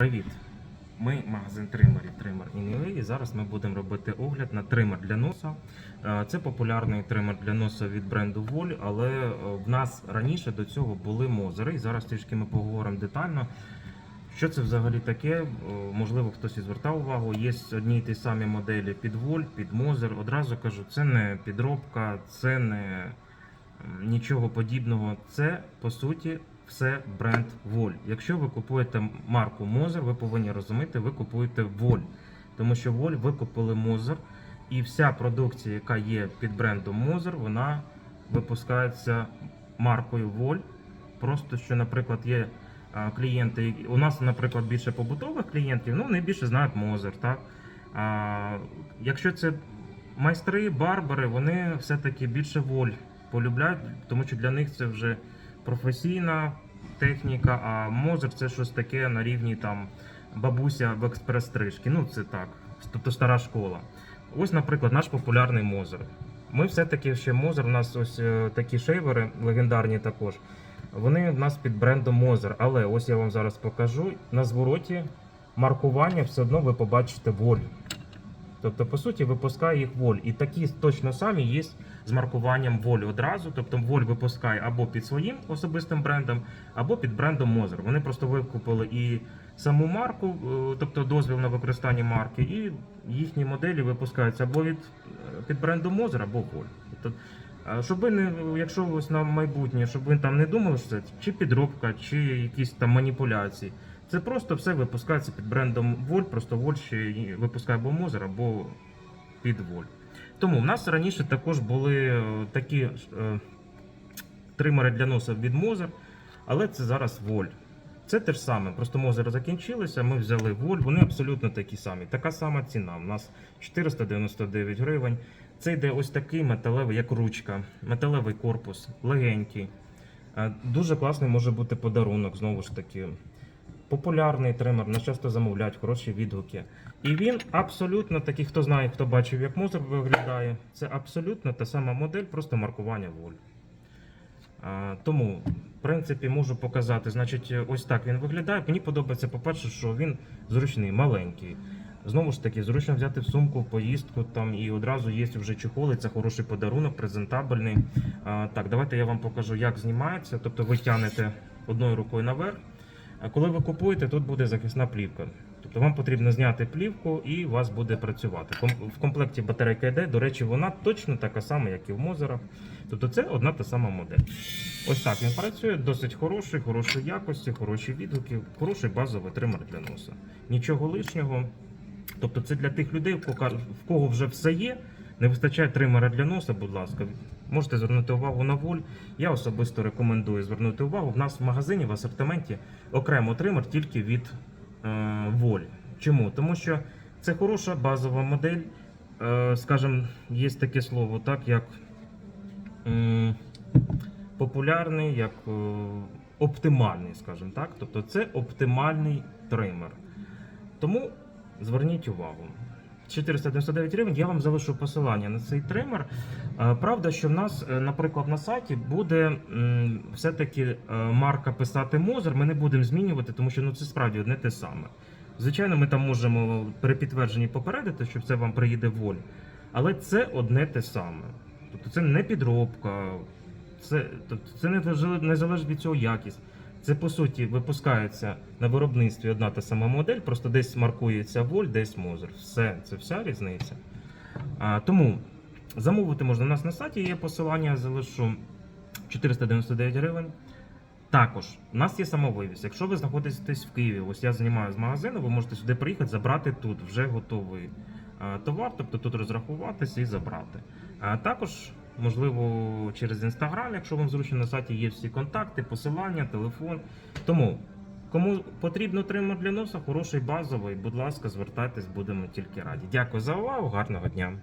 Привіт! Ми магазин тримерів Trimmer in.ua і зараз ми будемо робити огляд на тример для носа. Е, Це популярний тример для носа від бренду Воль, але е, в нас раніше до цього були мозери. І зараз трішки ми поговоримо детально. Що це взагалі таке? Е, Можливо, хтось і звертав увагу. Є одні й ті самі моделі під Воль, під Мозер. Одразу кажу, це не підробка, це не нічого подібного. Це по суті все бренд Воль. Якщо ви купуєте марку Мозер, ви повинні розуміти, ви купуєте Воль. Тому що Воль викупили Мозер, і вся продукція, яка є під брендом Мозер, вона випускається маркою Воль. Просто що, наприклад, є клієнти, у нас, наприклад, більше побутових клієнтів, ну вони більше знають Мозер. Так? А, якщо це майстри, барбари, вони все-таки більше воль полюбляють, тому що для них це вже професійна техніка, а Мозер це щось таке на рівні там бабуся в експрес-стрижки. Ну, це так, тобто стара школа. Ось, наприклад, наш популярний Мозер. Ми все-таки ще Мозер, у нас ось е, такі шейвери, легендарні також. Вони в нас під брендом Мозер. Але ось я вам зараз покажу. На звороті маркування все одно ви побачите воль. Тобто, по суті, випускає їх воль. І такі точно самі є з маркуванням волі одразу. Тобто, воль випускає або під своїм особистим брендом, або під брендом Мозер. Вони просто викупили і саму марку, е, тобто дозвіл на використання марки, і їхні моделі випускаються або від е, під брендом Мозер, або воль. Тобто, щоб ви не, якщо ось на майбутнє, щоб ви там не думали, що це чи підробка, чи якісь там маніпуляції. Це просто все випускається під брендом Воль, просто Воль ще випускає або Мозер, або під Воль. Тому в нас раніше також були е, такі е, тримери для носа від Мозер, але це зараз Воль. Це те ж саме, просто Мозер закінчилися, ми взяли Воль, вони абсолютно такі самі. Така сама ціна. У нас 499 гривень. Це йде ось такий металевий, як ручка, металевий корпус, легенький. Е, Дуже класний може бути подарунок, знову ж таки. Популярний тример, нас часто замовляють, хороші відгуки. І він абсолютно такий, хто знає, хто бачив, як Мозер виглядає, це абсолютно та сама модель, просто маркування воль. А, тому, в принципі, можу показати. Значить, ось так він виглядає. Мені подобається, по-перше, що він зручний, маленький. Знову ж таки, зручно взяти в сумку, в поїздку там і одразу є вже чехоли. Це хороший подарунок, презентабельний. А, так, давайте я вам покажу, як знімається. Тобто ви тягнете одною рукою наверх. А коли ви купуєте, тут буде захисна плівка. Тобто вам потрібно зняти плівку і у вас буде працювати. В комплекті батарейка йде. До речі, вона точно така сама, як і в Мозера. Тобто це одна та сама модель. Ось так він працює, досить хороший, хорошої якості, хороші відгуки, хороший базовий тример для носа. Нічого лишнього. Тобто це для тих людей, в кого- в кого вже все є, не вистачає тримера для носа, будь ласка. Можете звернути увагу на воль. Я особисто рекомендую звернути увагу. В нас в магазині в асортименті окремо тример тільки від е, воль. Чому? Тому що це хороша базова модель. Е, скажімо, є таке слово, так як м, популярний, як е, оптимальний, скажімо так. Тобто це оптимальний тример. Тому зверніть увагу. 499 гривень, я вам залишу посилання на цей тример. Е, Правда, що в нас, е, наприклад, на сайті буде все-таки е, марка писати Мозер, ми не будемо змінювати, тому що ну, це справді одне те саме. Звичайно, ми там можемо при підтвердженні попередити, що це вам приїде воль. Але це одне те саме. Тобто це не підробка, це, тобто це не залежить від цього якість. Це по суті випускається на виробництві одна та сама модель, просто десь маркується воль, десь мозер. Все, це вся різниця. А, тому замовити можна у нас на сайті, є посилання, залишу 499 гривень. Також у нас є самовивіз. Якщо ви знаходитесь в Києві, ось я знімаю з магазину, ви можете сюди приїхати, забрати тут вже готовий товар, тобто тут розрахуватися і забрати. А також, можливо, через інстаграм, якщо вам зручно на сайті є всі контакти, посилання, телефон. Тому, кому потрібно тример для носа, хороший базовий, будь ласка, звертайтесь, будемо тільки раді. Дякую за увагу, гарного дня.